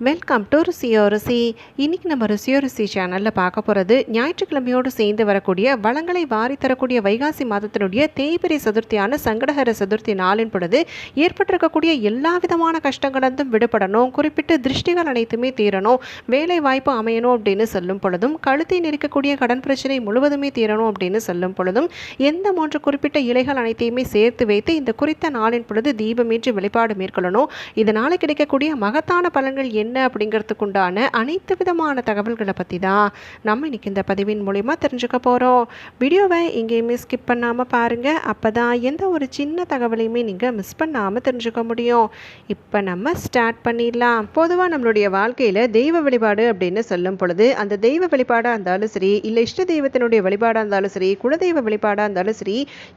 Welcome to ருசியோ ருசி இன்றைக்கி நம்ம ருசியோ ருசி சேனலில் பார்க்க போகிறது ஞாயிற்றுக்கிழமையோடு சேர்ந்து வரக்கூடிய வளங்களை வாரி தரக்கூடிய வைகாசி மாதத்தினுடைய தேய்பிரி சதுர்த்தியான சங்கடஹர சதுர்த்தி நாளின் பொழுது ஏற்பட்டிருக்கக்கூடிய எல்லா விதமான கஷ்டங்களிலிருந்தும் விடுபடணும் குறிப்பிட்ட திருஷ்டிகள் அனைத்துமே தீரணும் வேலை வாய்ப்பு அமையணும் அப்படின்னு சொல்லும் பொழுதும் கழுத்தை நெருக்கக்கூடிய கடன் பிரச்சனை முழுவதுமே தீரணும் அப்படின்னு சொல்லும் பொழுதும் எந்த மூன்று குறிப்பிட்ட இலைகள் அனைத்தையுமே சேர்த்து வைத்து இந்த குறித்த நாளின் பொழுது தீபமேற்றி வெளிப்பாடு மேற்கொள்ளணும். இதனால் கிடைக்கக்கூடிய மகத்தான பலன்கள் என்ன அப்படிங்கிறதுக்குண்டான அனைத்து விதமான தகவல்களை பற்றி தான் நம்ம இன்னைக்கு இந்த பதிவின் மூலிமா தெரிஞ்சுக்க போகிறோம் வீடியோவை எங்கேயுமே ஸ்கிப் பண்ணாமல் பாருங்கள் அப்போ தான் எந்த ஒரு சின்ன தகவலையுமே நீங்கள் மிஸ் பண்ணாமல் தெரிஞ்சுக்க முடியும். இப்போ நம்ம ஸ்டார்ட் பண்ணிடலாம். பொதுவாக நம்மளுடைய வாழ்க்கையில் தெய்வ வழிபாடு அப்படின்னு சொல்லும் பொழுது அந்த தெய்வ வழிபாடாக இருந்தாலும் சரி இல்லை இஷ்ட தெய்வத்தினுடைய வழிபாடாக இருந்தாலும் சரி குலதெய்வ வழிபாடாக இருந்தாலும் சரி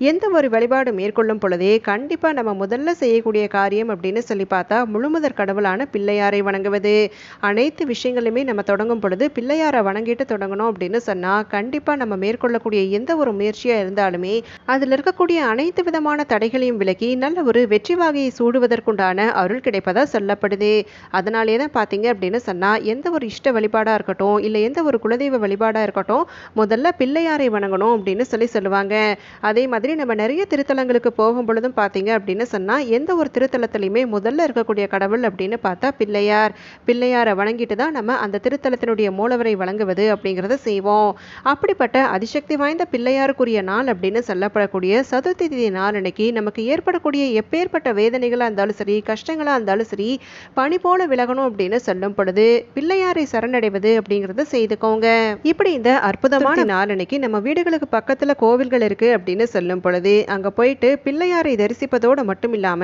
எந்த ஒரு வழிபாடு மேற்கொள்ளும் பொழுதே கண்டிப்பாக நம்ம முதல்ல செய்யக்கூடிய காரியம் அப்படின்னு சொல்லி பார்த்தா முழுமுதற் கடவுளான பிள்ளையாரை வணங்குவது அனைத்து விஷயங்களையுமே நம்ம தொடங்கும் பொழுது பிள்ளையாரை வணங்கிட்டு தொடங்கணும் அப்படின்னு சொன்னால் கண்டிப்பாக நம்ம மேற்கொள்ளக்கூடிய எந்த ஒரு முயற்சியாக இருந்தாலுமே அதில் இருக்கக்கூடிய அனைத்து விதமான தடைகளையும் விலக்கி நல்ல ஒரு வெற்றி வாகையை சூடுவதற்குண்டான அருள் கிடைப்பதா சொல்லப்படுது. அதனாலே தான் பார்த்தீங்க அப்படின்னு சொன்னால் எந்த ஒரு இஷ்ட வழிபாடாக இருக்கட்டும் இல்லை எந்த ஒரு குலதெய்வ வழிபாடாக இருக்கட்டும் முதல்ல பிள்ளையாரை வணங்கணும் அப்படின்னு சொல்லி சொல்லுவாங்க. அதே மாதிரி நம்ம நிறைய திருத்தலங்களுக்கு போகும் பொழுதும் பார்த்தீங்க அப்படின்னு சொன்னால் எந்த ஒரு திருத்தலத்திலையுமே முதல்ல இருக்கக்கூடிய கடவுள் அப்படின்னு பார்த்தா பிள்ளையார். பிள்ளையாரை வணங்கிட்டு தான் நம்ம அந்த திருத்தலத்தினுடைய மூலவரை வழங்குவது அப்படிங்கிறத செய்வோம். அப்படிப்பட்ட அதிசக்தி வாய்ந்த பிள்ளையாருக்குரிய நாள் அப்படின்னு சொல்லப்படக்கூடிய சதுர்த்தி திதி நாள் அன்னைக்கு நமக்கு ஏற்படக்கூடிய எப்பேற்பட்ட வேதனைகளாக இருந்தாலும் சரி கஷ்டங்களாக இருந்தாலும் சரி பனி போல விலகணும் அப்படின்னு சொல்லும் பொழுது பிள்ளையாரை சரணடைவது அப்படிங்கிறத செய்துக்கோங்க. இப்படி இந்த அற்புதமான நாள் அன்னைக்கு நம்ம வீடுகளுக்கு பக்கத்துல கோவில்கள் இருக்கு அப்படின்னு சொல்லும் பொழுது அங்க போயிட்டு பிள்ளையாரை தரிசிப்பதோடு மட்டும் இல்லாம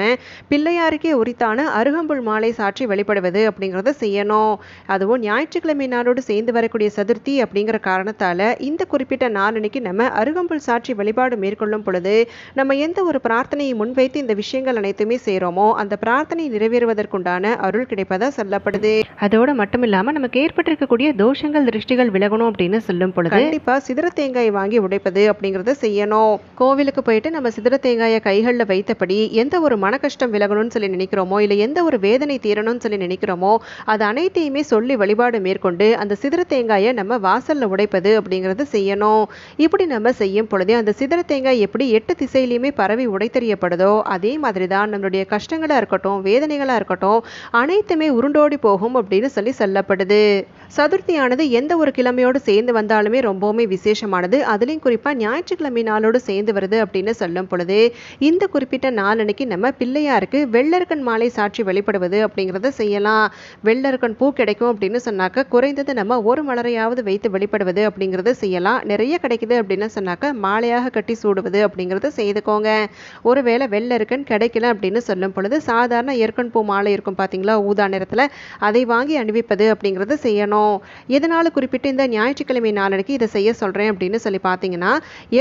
பிள்ளையாருக்கே உரித்தான அருகம்புல் மாலை சாற்றி வழிபடுவது அப்படிங்கிறத செய்யணும். அதுவும் ஞாயிற்றுக்கிழமை நாளோடு சேர்ந்து வரக்கூடிய சதுர்த்தி அப்படிங்கிற காரணத்தால இந்த குறிப்பிட்ட நாள் அன்னைக்கு நம்ம அருகம்புல் சாற்றி வழிபாடு மேற்கொள்ளும் பொழுது நம்ம எந்த ஒரு பிரார்த்தனையை முன்வைத்து இந்த விஷயங்கள் அனைத்துமே செய்கிறோமோ அந்த பிரார்த்தனை நிறைவேறுவதற்குண்டான அருள் கிடைப்பதா சொல்லப்படுது. அதோடு மட்டும் இல்லாமல் நமக்கு ஏற்பட்டிருக்கக்கூடிய தோஷங்கள் திருஷ்டிகள் விலகணும் அப்படின்னு சொல்லும் பொழுது கண்டிப்பாக சிதற தேங்காய் வாங்கி உடைப்பது அப்படிங்கிறத செய்யணும். கோவிலுக்கு போயிட்டு நம்ம சிதற தேங்காயை கைகளில் வைத்தபடி எந்த ஒரு மன கஷ்டம் விலகணும்னு சொல்லி நினைக்கிறோமோ இல்லை எந்த ஒரு வேதனை தீரணும்னு சொல்லி நினைக்கிறோமோ அது அனைத்தையுமே சொல்லி வழிபாடு மேற்கொண்டு அந்த சிதற தேங்காயை நம்ம வாசல்ல உடைப்பது அப்படிங்கிறது செய்யணும். இப்படி நம்ம செய்யும் பொழுதே அந்த சிதற தேங்காய் எப்படி எட்டு திசையிலையுமே பரவி உடைத்தறியப்படுதோ அதே மாதிரி தான் நம்மளுடைய கஷ்டங்களாக இருக்கட்டும் வேதனைகளாக இருக்கட்டும் அனைத்துமே உருண்டோடி போகும் அப்படின்னு சொல்லி சொல்லப்படுது. சதுர்த்தியானது எந்த ஒரு கிழமையோடு சேர்ந்து வந்தாலுமே ரொம்பவுமே விசேஷமானது. அதுலேயும் குறிப்பாக ஞாயிற்றுக்கிழமை நாளோடு சேர்ந்து வருது அப்படின்னு சொல்லும் பொழுது இந்த குறிப்பிட்ட நாள் அன்னைக்கு நம்ம பிள்ளையாருக்கு வெள்ளர்கன் மாலை சாட்சி வெளிப்படுவது அப்படிங்கிறத செய்யலாம். வெள்ளருக்கன் பூ கிடைக்கும் அப்படின்னு சொன்னாக்க குறைந்தது நம்ம ஒரு மலரையாவது வைத்து வெளிப்படுவது அப்படிங்கிறது செய்யலாம். நிறைய கிடைக்குது அப்படின்னு சொன்னாக்க மாலையாக கட்டி சூடுவது அப்படிங்கிறது செய்துக்கோங்க. ஒருவேளை வெள்ளருக்கன் கிடைக்கல அப்படின்னு சொல்லும் பொழுது சாதாரண எருக்கன் பூ மாலை இருக்கும் பார்த்தீங்களா ஊதா நேரத்தில் அதை வாங்கி அணிவிப்பது அப்படிங்கிறது செய்யணும். எதனால் குறிப்பிட்டு இந்த ஞாயிற்றுக்கிழமை நாளனைக்கு இதை செய்ய சொல்கிறேன் அப்படின்னு சொல்லி பார்த்தீங்கன்னா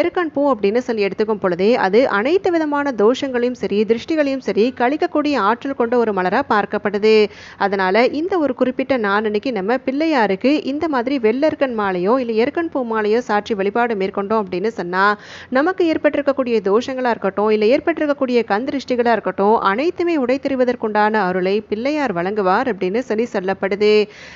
எருக்கன் பூ அப்படின்னு சொல்லி எடுத்துக்கும் பொழுதே அது அனைத்து விதமான தோஷங்களையும் சரி திருஷ்டிகளையும் சரி கழிக்கக்கூடிய ஆற்றல் கொண்ட ஒரு மலராக பார்க்கப்படுது. அதனால் இந்த ஒரு குறிப்பிட்ட நாளன்னைக்கு நம்ம பிள்ளையாருக்கு இந்த மாதிரி வெள்ளர்கன் மாலையோ இல்லை எருக்கன் பூ மாலையோ சாற்றி வழிபாடு மேற்கொண்டோம் அப்படின்னு சொன்னால் நமக்கு ஏற்பட்டிருக்கக்கூடிய தோஷங்களாக இருக்கட்டும் இல்லை ஏற்பட்டிருக்கக்கூடிய கந்திருஷ்டிகளாக இருக்கட்டும் அனைத்துமே உடைத்தெறிவதற்குண்டான அருளை பிள்ளையார் வழங்குவார் அப்படின்னு சொல்லி சொல்லப்படுது.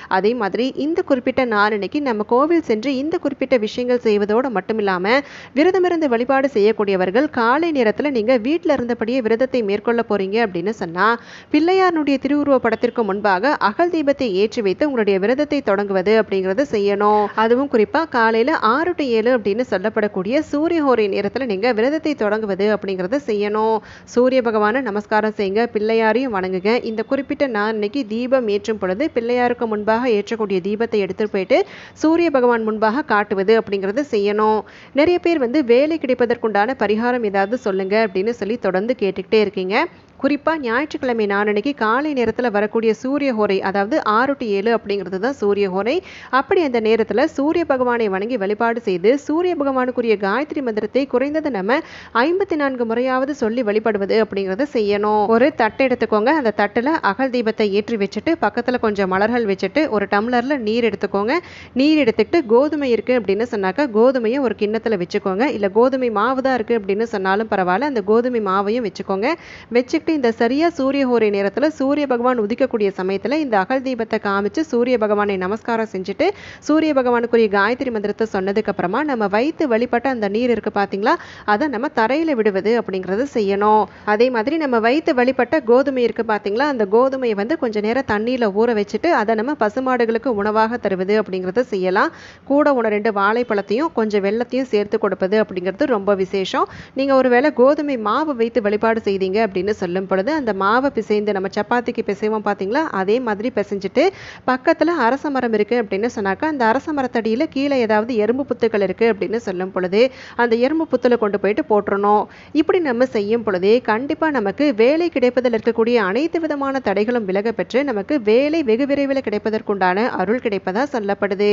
அதே மாதிரி இந்த குறிப்பிட்ட நாளன்னைக்கு நம்ம கோவில் சென்று இந்த குறிப்பிட்ட விஷயங்கள் செய்வதோடு மட்டும் இல்லாமல் விரதமிருந்து வழிபாடு செய்யக்கூடியவர்கள் காலை நேரத்தில் நீங்கள் வீட்டில் இருந்தபடியே விரதத்தை மேற்கொள்ள போறீங்க அப்படின்னு சொன்னால் பிள்ளையாருடைய திருவுருவ படத்திற்கு முன்பாக அகல் தீபத்தை ஏற்றி வைத்து உங்களுடைய விரதத்தை தொடங்குவது அப்படிங்கிறத செய்யணும். அதுவும் குறிப்பாக காலையில் ஆறு டு ஏழு அப்படின்னு சொல்லப்படக்கூடிய சூரிய ஹோரை நேரத்தில் நீங்கள் விரதத்தை தொடங்குவது அப்படிங்கிறத செய்யணும். சூரிய பகவானை நமஸ்காரம் செய்யுங்க பிள்ளையாரையும் வணங்குங்க. இந்த குறிப்பிட்ட நான் இன்னைக்கு தீபம் ஏற்றும் பொழுது பிள்ளையாருக்கு முன்பாக ஏற்றக்கூடிய தீபத்தை எடுத்துட்டு போயிட்டு சூரிய பகவான் முன்பாக காட்டுவது அப்படிங்கிறத செய்யணும். நிறைய பேர் வந்து வேலை கிடைப்பதற்குண்டான பரிகாரம் ஏதாவது சொல்லுங்க அப்படின்னு சொல்லி தொடர்ந்து கேட்டுக்கிட்டே இருக்கீங்க. குறிப்பாக ஞாயிற்றுக்கிழமை நாளன்னைக்கு காலை நேரத்தில் வரக்கூடிய சூரிய ஹோரை அதாவது ஆறு டு ஏழு அப்படிங்கிறது தான் சூரிய ஹோரை. அப்படி அந்த நேரத்தில் சூரிய பகவானை வணங்கி வழிபாடு செய்து சூரிய பகவானுக்குரிய காயத்ரி மந்திரத்தை குறைந்தது நம்ம ஐம்பத்தி நான்கு முறையாவது சொல்லி வழிபடுவது அப்படிங்கிறத செய்யணும். ஒரு தட்டை எடுத்துக்கோங்க. அந்த தட்டில் அகல் தீபத்தை ஏற்றி வச்சுட்டு பக்கத்தில் கொஞ்சம் மலர்கள் வச்சுட்டு ஒரு டம்ளரில் நீர் எடுத்துக்கோங்க. நீர் எடுத்துக்கிட்டு கோதுமை இருக்குது அப்படின்னு சொன்னாக்கா கோதுமையை ஒரு கிண்ணத்தில் வச்சுக்கோங்க. இல்லை கோதுமை மாவு தான் இருக்குது அப்படின்னு சொன்னாலும் பரவாயில்ல. அந்த கோதுமை மாவையும் வச்சுக்கோங்க. வச்சு வச்சுட்டு இந்த சரியாக சூரிய ஹோரை நேரத்தில் சூரிய பகவான் உதிக்கக்கூடிய சமயத்தில் இந்த அகல் தீபத்தை காமிச்சு சூரிய பகவானை நமஸ்காரம் செஞ்சுட்டு சூரிய பகவானுக்குரிய காயத்ரி மந்திரத்தை சொன்னதுக்கப்புறமா நம்ம வைத்து வழிபட்ட அந்த நீர் இருக்கு பார்த்தீங்களா அதை நம்ம தரையில் விடுவது அப்படிங்கிறத செய்யணும். அதே மாதிரி நம்ம வைத்து வழிபட்ட கோதுமை இருக்குது பார்த்தீங்களா அந்த கோதுமையை வந்து கொஞ்சம் நேரம் தண்ணியில் ஊற வச்சுட்டு அதை நம்ம பசுமாடுகளுக்கு உணவாக தருவது அப்படிங்கிறத செய்யலாம். கூட ஒன்று ரெண்டு வாழைப்பழத்தையும் கொஞ்சம் வெள்ளத்தையும் சேர்த்து கொடுப்பது அப்படிங்கிறது ரொம்ப விசேஷம். நீங்கள் ஒருவேளை கோதுமை மாவு வைத்து வழிபாடு செய்தீங்க அப்படின்னு சொல்லும் பொழுது அந்த மாவை பிசைந்து நம்ம சப்பாத்திக்கு பிசைவோம் பார்த்தீங்களா அதே மாதிரி பிசைஞ்சிட்டு பக்கத்தில் அரச மரம் இருக்குது அப்படின்னு சொன்னாக்கா அந்த அரச மரத்தடியில் கீழே ஏதாவது எறும்பு புத்துக்கள் இருக்குது அப்படின்னு சொல்லும் பொழுது அந்த எறும்பு புத்தில் கொண்டு போயிட்டு போட்டுறணும். இப்படி நம்ம செய்யும் பொழுதே கண்டிப்பாக நமக்கு வேலை கிடைப்பதில் இருக்கக்கூடிய அனைத்து விதமான தடைகளும் விலக பெற்று நமக்கு வேலை வெகு விரைவில் கிடைப்பதற்குண்டான அருள் கிடைப்பதா சொல்லப்படுது.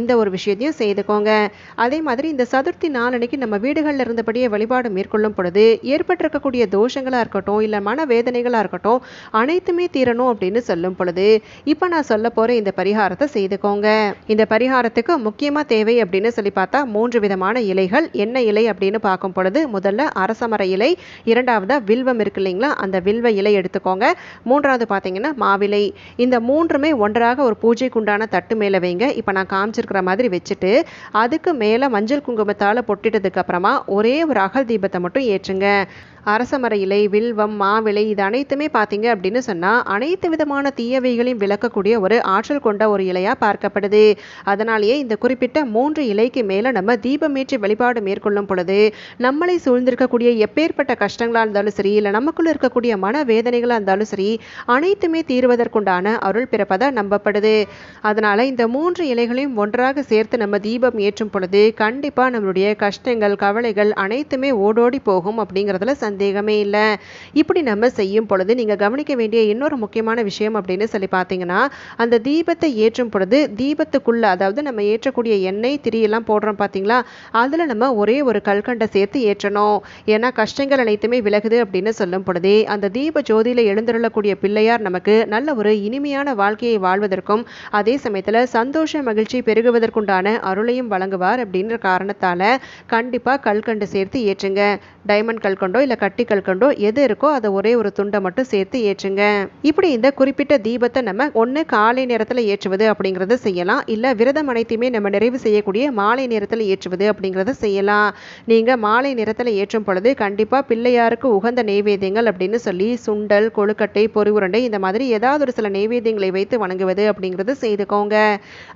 இந்த ஒரு விஷயத்தையும் செய்துக்கோங்க. அதே மாதிரி இந்த சதுர்த்தி நாளன்னைக்கு நம்ம வீடுகளில் இருந்தபடியே வழிபாடு மேற்கொள்ளும் பொழுது ஏற்பட்டிருக்கக்கூடிய தோஷங்களாக இருக்கட்டும் இல்லை மன வேதனைகளாக இருக்கட்டும் அனைத்துமே தீரணும் அப்படின்னு சொல்லும் பொழுது இப்போ நான் சொல்ல போகிற இந்த பரிகாரத்தை செய்துக்கோங்க. இந்த பரிகாரத்துக்கு முக்கியமாக தேவை அப்படின்னு சொல்லி பார்த்தா மூன்று விதமான இலைகள். என்ன இலை அப்படின்னு பார்க்கும் பொழுது முதல்ல அரசமர இலை இரண்டாவதா வில்வம் இருக்கு இல்லைங்களா அந்த வில்வ இலை எடுத்துக்கோங்க. மூன்றாவது பார்த்தீங்கன்னா மாவிலை. இந்த மூன்றுமே ஒன்றாக ஒரு பூஜைக்குண்டான தட்டு மேலே வைங்க. இப்போ நான் காமிச்சிருக்கிற மாதிரி வச்சுட்டு அதுக்கு மேலே மஞ்சள் குங்குமத்தால் பொட்டிட்டதுக்கு அப்புறமா ஒரே ஒரு அகல் தீபத்தை மட்டும் ஏற்றுங்க. அரசமர இலை வில்வம் மாவிலை இது அனைத்துமே பார்த்தீங்க அப்படின்னு சொன்னால் அனைத்து விதமான தீயவைகளையும் விளக்கக்கூடிய ஒரு ஆற்றல் கொண்ட ஒரு இலையாக பார்க்கப்படுது. அதனாலேயே இந்த குறிப்பிட்ட மூன்று இலைக்கு மேலே நம்ம தீபமேற்றி வழிபாடு மேற்கொள்ளும் பொழுது நம்மளை சூழ்ந்திருக்கக்கூடிய எப்பேற்பட்ட கஷ்டங்களாக இருந்தாலும் சரி இல்லை நமக்குள்ளே இருக்கக்கூடிய மன வேதனைகளாக இருந்தாலும் சரி அனைத்துமே தீர்வதற்குண்டான அருள் பிறப்பதாக நம்பப்படுது. அதனால் இந்த மூன்று இலைகளையும் ஒன்றாக சேர்த்து நம்ம தீபம் ஏற்றும் பொழுது கண்டிப்பாக நம்மளுடைய கஷ்டங்கள் கவலைகள் அனைத்துமே ஓடோடி போகும் அப்படிங்கிறதுல சந்தேகமே இல்லை. இப்படி நம்ம செய்யும் பொழுது நீங்கள் கவனிக்க வேண்டிய இன்னொரு முக்கியமான விஷயம் அப்படின்னு சொல்லி பார்த்தீங்கன்னா அந்த தீபத்தை ஏற்றும் பொழுது தீபத்துக்குள்ள அதாவது நம்ம ஏற்றக்கூடிய எண்ணெய் திரியெல்லாம் போடுறோம் பார்த்தீங்களா அதில் நம்ம ஒரே ஒரு கல்கண்டை சேர்த்து ஏற்றணும். ஏன்னா கஷ்டங்கள் அனைத்துமே விலகுது அப்படின்னு சொல்லும் பொழுதே அந்த தீப ஜோதியில் எழுந்துள்ளக்கூடிய பிள்ளையார் நமக்கு நல்ல ஒரு இனிமையான வாழ்க்கையை வாழ்வதற்கும் அதே சமயத்தில் சந்தோஷ மகிழ்ச்சி பெருகுவதற்குண்டான அருளையும் வழங்குவார் அப்படின்ற காரணத்தால் கண்டிப்பாக கல்கண்டு சேர்த்து ஏற்றுங்க. டைமண்ட் கல்கண்டோ இல்லை கட்டி கல்கண்டோ எது இருக்கோ அதை ஒரே ஒரு துண்டை மட்டும் சேர்த்து ஏற்றுங்க. இப்படி இந்த குறிப்பிட்ட தீபத்தை நம்ம ஒன்று காலை நேரத்தில் ஏற்றுவது அப்படிங்கிறத செய்யலாம். இல்லை விரதம் அனைத்தையுமே நம்ம நிறைவு செய்யக்கூடிய மாலை நேரத்தில் ஏற்றுவது அப்படிங்கிறத செய்யலாம். நீங்கள் மாலை நேரத்தில் ஏற்றும் பொழுது கண்டிப்பாக பிள்ளையாருக்கு உகந்த நெய்வேத்தியங்கள் அப்படின்னு சொல்லி சுண்டல் கொழுக்கட்டை பொறி உருண்டை இந்த மாதிரி ஏதாவது ஒரு சில நெய்வேத்தியங்களை வைத்து வணங்குவது அப்படிங்கிறது செய்துக்கோங்க.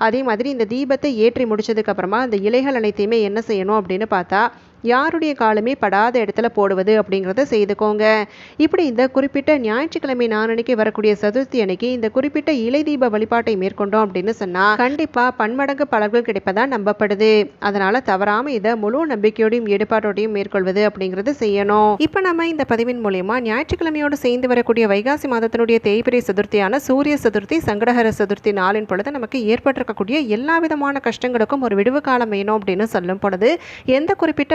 அதே மாதிரி இந்த தீபத்தை ஏற்றி முடிச்சதுக்கப்புறமா அந்த இலைகள் அனைத்தையுமே என்ன செய்யணும் அப்படின்னு பார்த்தா யாருடைய காலுமே படாத இடத்துல போடுவது அப்படிங்கிறத செய்துக்கோங்க. இப்படி இந்த குறிப்பிட்ட ஞாயிற்றுக்கிழமை நாளன்னைக்கு வரக்கூடிய சதுர்த்தி அன்னைக்கு இந்த குறிப்பிட்ட இலை தீப வழிபாட்டை மேற்கொண்டோம் அப்படின்னு சொன்னால் கண்டிப்பாக பன்மடங்கு பலன்கள் கிடைப்பதா நம்பப்படுது. அதனால தவறாமல் இதை முழு நம்பிக்கையோடையும் ஈடுபாட்டோடையும் மேற்கொள்வது அப்படிங்கிறது செய்யணும். இப்போ நம்ம இந்த பதிவின் மூலயமா ஞாயிற்றுக்கிழமையோடு சேர்ந்து வரக்கூடிய வைகாசி மாதத்தினுடைய தேய்பிரை சதுர்த்தியான சூரிய சதுர்த்தி சங்கடஹர சதுர்த்தி நாளின் பொழுது நமக்கு ஏற்பட்டிருக்கக்கூடிய எல்லா விதமான கஷ்டங்களுக்கும் ஒரு விடுவு காலம் வேணும் அப்படின்னு சொல்லும் பொழுது எந்த குறிப்பிட்ட